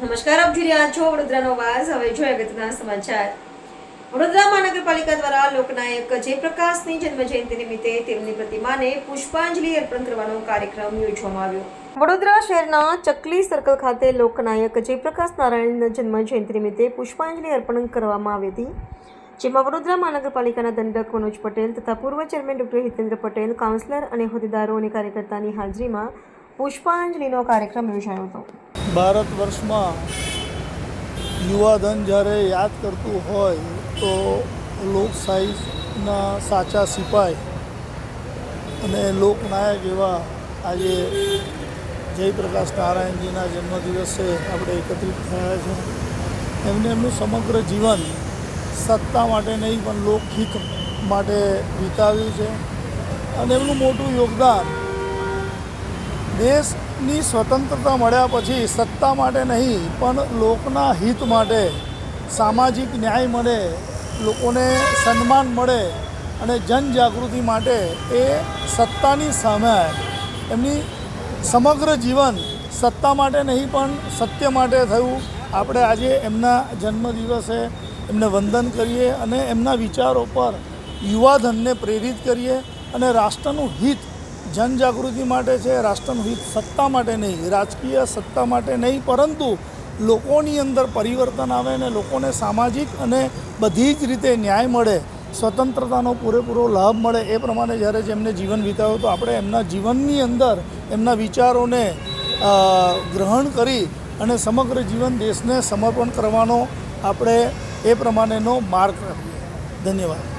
નમસ્કાર, આપ જોઈ રહ્યા છો વડોદરાનો વાસ હવે જોઈએ અગત્યના સમાચાર. વડોદરા મહાનગરપાલિકા દ્વારા લોકનાયક જયપ્રકાશની જન્મજયંતિ નિમિત્તે તેમની પ્રતિમાને પુષ્પાંજલિ અર્પણ કરવાનો કાર્યક્રમ યોજવામાં આવ્યો. વડોદરા શહેરના ચકલી સર્કલ ખાતે લોકનાયક જયપ્રકાશ નારાયણના જન્મજયંતિ નિમિત્તે પુષ્પાંજલિ અર્પણ કરવામાં આવી હતી. જેમાં વડોદરા મહાનગરપાલિકાના દંડક મનોજ પટેલ તથા પૂર્વ chairman doctor Hitendra Patel, councillor અને હોદ્દેદારો અને કાર્યકર્તાની હાજરીમાં પુષ્પાંજલિનો કાર્યક્રમ યોજાયો હતો. ભારત વર્ષમાં યુવાધન જ્યારે યાદ કરતું હોય તો લોકશાહીના સાચા સિપાઈ અને લોકનાયક એવા આજે જયપ્રકાશ નારાયણજીના જન્મદિવસે આપણે એકત્રિત થયા છે. એમને એમનું સમગ્ર જીવન સત્તા માટે નહીં, પણ લોકહિત માટે વિતાવ્યું છે. અને એમનું મોટું યોગદાન દેશની સ્વતંત્રતા મળ્યા પછી સત્તા માટે નહીં, પણ લોકના હિત માટે સામાજિક ન્યાય મળે, લોકોને સન્માન મળે અને જનજાગૃતિ માટે એ સત્તાની સામે એમની સમગ્ર જીવન સત્તા માટે નહીં, પણ સત્ય માટે થયું. આપણે આજે એમના જન્મદિવસે એમને વંદન કરીએ અને એમના વિચારો પર યુવાધનને પ્રેરિત કરીએ અને રાષ્ટ્રનું હિત જનજાગૃતિ માટે છે રાષ્ટ્રનું હિત સત્તા માટે નહીં, રાજકીય સત્તા માટે નહીં, પરંતુ લોકોની અંદર પરિવર્તન આવે અને લોકોને સામાજિક અને બધી જ રીતે ન્યાય મળે, સ્વતંત્રતાનો પૂરેપૂરો લાભ મળે, એ પ્રમાણે જ્યારે જેમને જીવન વિતાવ્યું તો આપણે એમના જીવનની અંદર એમના વિચારોને ગ્રહણ કરી અને સમગ્ર જીવન દેશને સમર્પણ કરવાનો આપણે એ પ્રમાણેનો માર્ગ રાખીએ. ધન્યવાદ.